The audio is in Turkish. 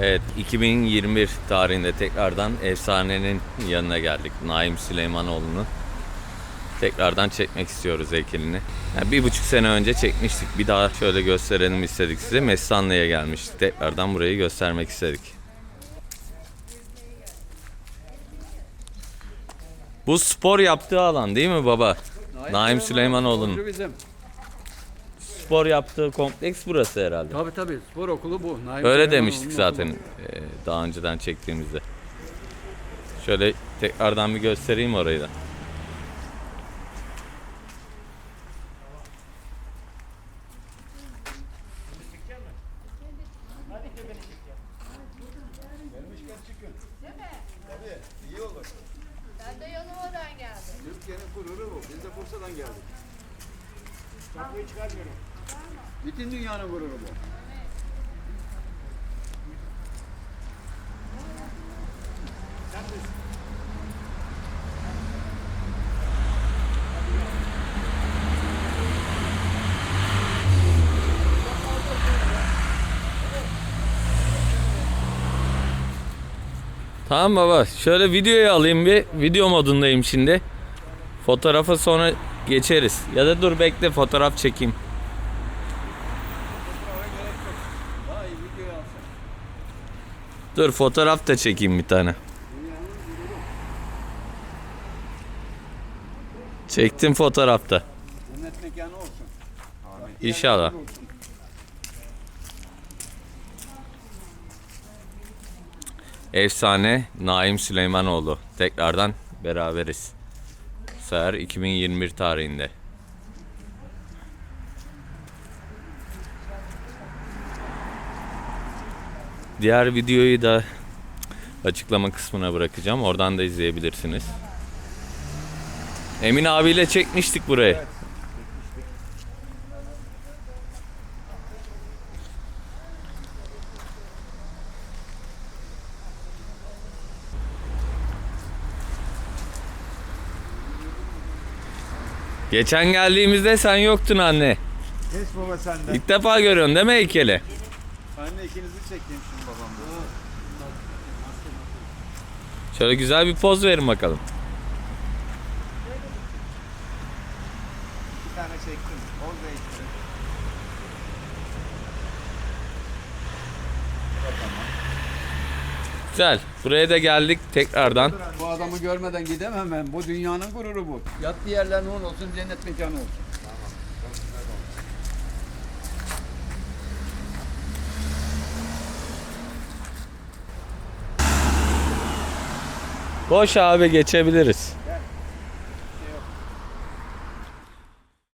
Evet 2021 tarihinde tekrardan efsanenin yanına geldik. Naim Süleymanoğlu'nu tekrardan çekmek istiyoruz heykelini. Yani bir buçuk sene önce çekmiştik. Bir daha şöyle gösterelim istedik size. Mestanlı'ya gelmiştik. Tekrardan burayı göstermek istedik. Bu spor yaptığı alan değil mi baba? Naim Süleymanoğlu'nun. Spor yaptığı kompleks burası herhalde. Tabii tabii spor okulu bu. Naim Öyle Süleymanoğlu'nun demiştik zaten okulu. e, daha önceden çektiğimizde. Şöyle tekrardan bir göstereyim orayı da. Ben de Yalova'dan geldim. Türkiye'nin gururu bu. Biz de Bursa'dan geldik. Çakıyı çıkarmıyorum. Bütün dünyanın gururu bu. Tamam baba. Şöyle videoyu alayım bir. Video modundayım şimdi. Fotoğrafı sonra geçeriz. Ya da dur bekle fotoğraf çekeyim. Daha iyi videoyu alsın. Dur fotoğraf da çekeyim bir tane. Çektim fotoğrafta. Cennet mekanı olsun. İnşallah. Efsane Naim Süleymanoğlu. Tekrardan beraberiz. Bu sefer 2021 tarihinde. Diğer videoyu da açıklama kısmına bırakacağım. Oradan da izleyebilirsiniz. Emin abiyle çekmiştik burayı. Geçen geldiğimizde sen yoktun anne. Geç baba senden. İlk defa görüyorsun değil mi heykeli? Anne ikinizi çekeyim şimdi babamla. Şöyle güzel bir poz verin bakalım. İki tane çektim. Ve işte. Güzel. Buraya da geldik tekrardan. Bu adamı görmeden gidemem ben. Bu dünyanın gururu bu. Yattığı yerler nur olsun, cennet mekanı olsun. Boş abi geçebiliriz.